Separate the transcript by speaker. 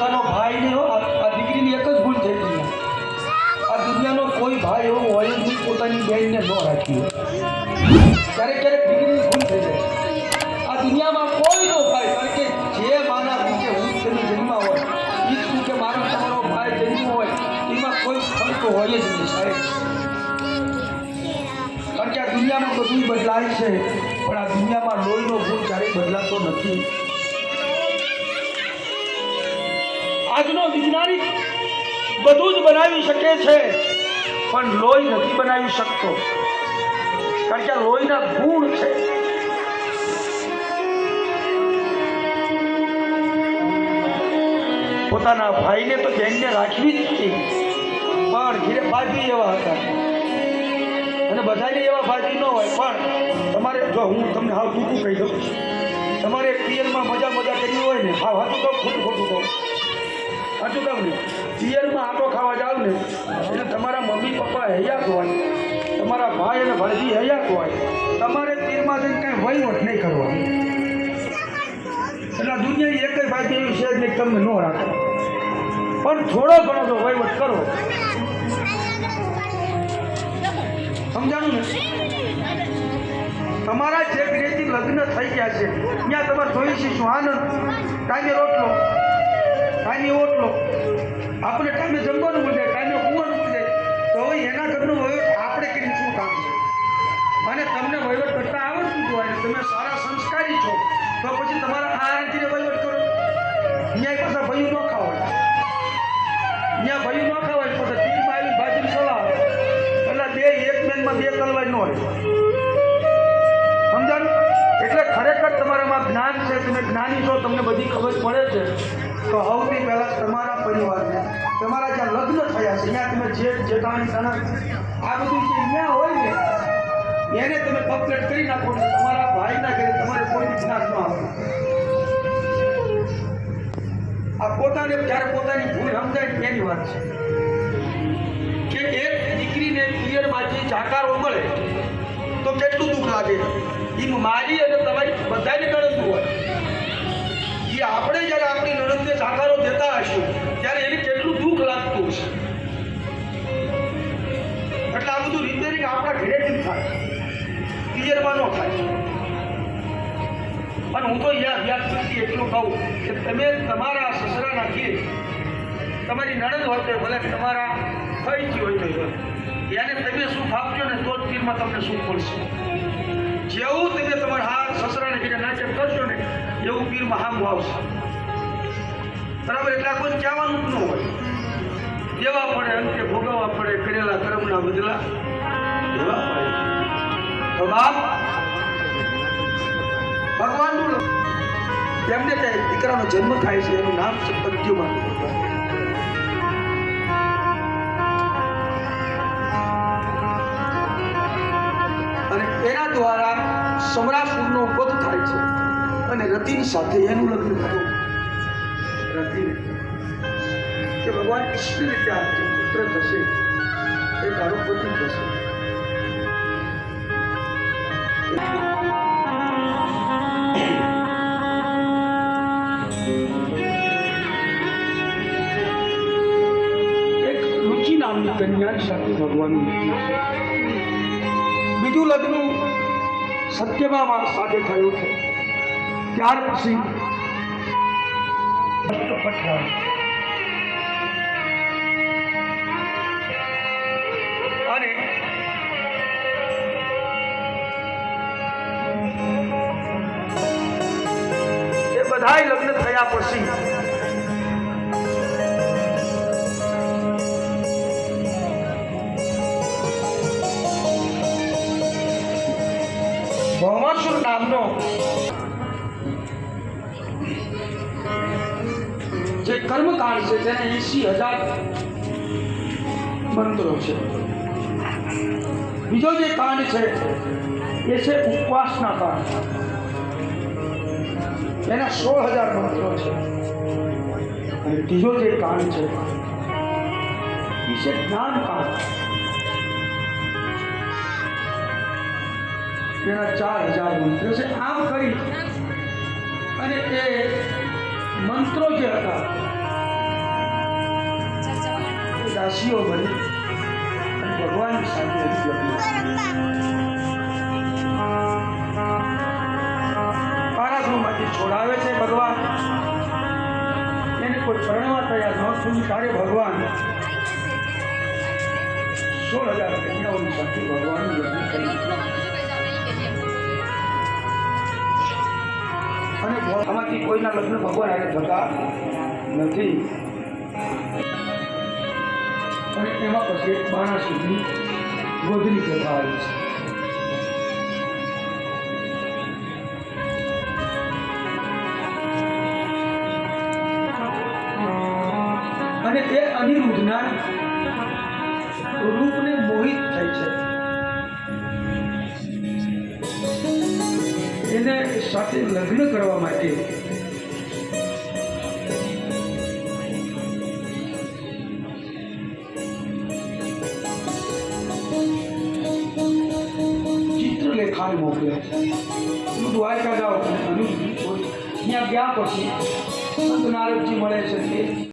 Speaker 1: પોતાનો ભાઈ હો, આ દીકરીની એક જ ભૂલ થઈ ગઈ આ દુનિયાનો કોઈ ભાઈ એવો હોય જ નહીં, પોતાની બહેનને ન રાખી ક્યારેક ક્યારેક દીકરીની ભૂલ થઈ જાય. આ દુનિયામાં કોઈ નો ભાઈ, કારણ કે જે માના રીતે હું તેની જન્મા હોય એ હું કે મારો તમારો ભાઈ જન્મ હોય, એમાં કોઈ ફરક હોય જ નહીં, સાહેબ. કારણ કે આ દુનિયામાં બધું બદલાય છે, પણ આ દુનિયામાં લોહીનો ભૂલ ક્યારેય બદલાતો નથી. આજનો વિજ્ઞાનિક બધું જ બનાવી શકે છે, પણ લોહી નથી બનાવી શકતો. કારણ કે લોહીના ગુણ છે. પોતાના ભાઈને તો બેનને રાખવી જ હતી પણ ઘીરે ભાજી એવા હતા. અને બધાને એવા ભાજી ન હોય, પણ તમારે જો હું તમને હાવ ટૂંકું કહી દઉં. તમારે પિયરમાં મજા મજા કરવી હોય ને, હાવ હાથું કહું, ખોટું ખોટું કહું. સાચું કહું ને, પિયરમાં આટો ખાવા જાવ ને એટલે તમારા મમ્મી પપ્પા હયાત હોય તમારા ભાઈ અને ભાઈજી હૈયાત હોય તમારે તીરમાં જઈને કાંઈ વહીવટ નહીં કરવાનો. એટલે દુનિયા એક જ ભાઈ એવી છે જ તમે ન રાખો. પણ થોડો ઘણો જો વહીવટ કરો. સમજાણું ને? તમારા જે ગ્રેથી લગ્ન થઈ ગયા છે. ત્યાં તમારે જોઈ શીશું. આનંદ ટાઈમે રોટલો. ટાઈમે ઓટલો. આપણે ટાઈમે જમવાનું જાય ટાઈમે કુવાનું જાય તો હવે એના ઘરનું વહીવટ આપણે કરીને શું કામ છે? અને તમને વહીવટ કરતા આવડતું હોય ને, તમે સારા સંસ્કારી છો, તો પછી તમારા આ રીતે વહીવટ કરો. ત્યાં પાછા ભયું ન ખાવાય ત્યાં ભયું ન ખાવાય પાછા ટીમમાં આવી ભાજી સલાહ એટલે બે એક મેનમાં બે તલવાર ન હોય. સમજાણું? એટલે ખરેખર તમારામાં જ્ઞાન છે, તમે જ્ઞાની છો, તમને બધી ખબર પડે છે. તો સૌથી પહેલાં તમારા પરિવારને, તમારા જ્યાં લગ્ન થયા છે, ત્યાં તમે જેઠ જેઠાણી સનક આ બધું જે ત્યાં હોય ને, એને તમે કમ્પ્લેટ કરી નાખો ને તમારા ભાઈના ઘરે તમારે કોઈ જ્ઞાન ન આવે. આ પોતાને, જ્યારે પોતાની ભૂલ સમજાય એની વાત છે. કે એક દીકરીને પિયરમાંથી જાકારો મળે, તો કેટલું દુઃખ લાગે? એ મારી અને તમારી બધાને ગણતું હોય. અને હું તો યાદ યાદ કરતી એટલું કહું કે તમે તમારા સસરાના ઘીર તમારી નણંદ હોય તો ભલે તમારા થઈ ગઈ હોય તો એને તમે સુખ આપજો ને તો જ પીરમાં તમને સુખ મળશે જેવું તમે તમારા હાથ સસરાને ઘીરે નાચન કરશો ને, એવું પીરમાં હામું આવશે. બરાબર, એટલે કોઈ કહેવાનું જ ન હોય. દેવા પડે, અંતે ભોગવવા પડે, કરેલા કર્મના બદલા દેવા પડે. તો બાપ ભગવાનનું તેમને ત્યાં દીકરાનો જન્મ થાય છે, એનું નામ છે પ્રદ્યુમન અને એના દ્વારા સમરાસુરનો વધ થાય છે અને રતિની સાથે એનું લગ્ન થયું રતિને કે ભગવાન કૃષ્ણને ત્યાં પુત્ર થશે, એ તારો પતિ થશે. એક રુચિ નામની કન્યા સાથે ભગવાનનું લગ્ન. બીજું લગ્ન સત્યભામા સાથે થયું છે ત્યાર પછી અને એ બધાય લગ્ન થયા પછી ભૌમાસુર નામનો જે કર્મકાંડ છે તેને એસી હજાર મંત્રો છે. બીજો જે કાંડ છે, એ છે ઉપવાસના કાંડ. એના સોળ હજાર મંત્રો છે. અને ત્રીજો જે કાંડ છે, એ છે જ્ઞાન કાંડ. એના ચાર હજાર મંત્રો છે. આમ કરી અને એ મંત્રો જે હતા દાસીઓ બની ભગવાન સાથે છોડાવે છે ભગવાન. એને કોઈ પરણવા તૈયાર ન થયું, તારે ભગવાન સોળ હજાર કન્યાઓની સાથે ભગવાનનું લગ્ન કર્યું અને આમાંથી કોઈના લગ્ન ભગવાન આગળ થતા નથી. અને એમાં પછી બાણા સુધી ગોધરી કથા આવી છે. અનિરુદ્ધના રૂપને મોહિત થઈ છે. એને સાથે લગ્ન કરવા માટે ચિત્રલેખાને મોકલે હું દ્વારકા જાઓ અને ત્યાં ગયા પછી સંત નારદજી મળે છે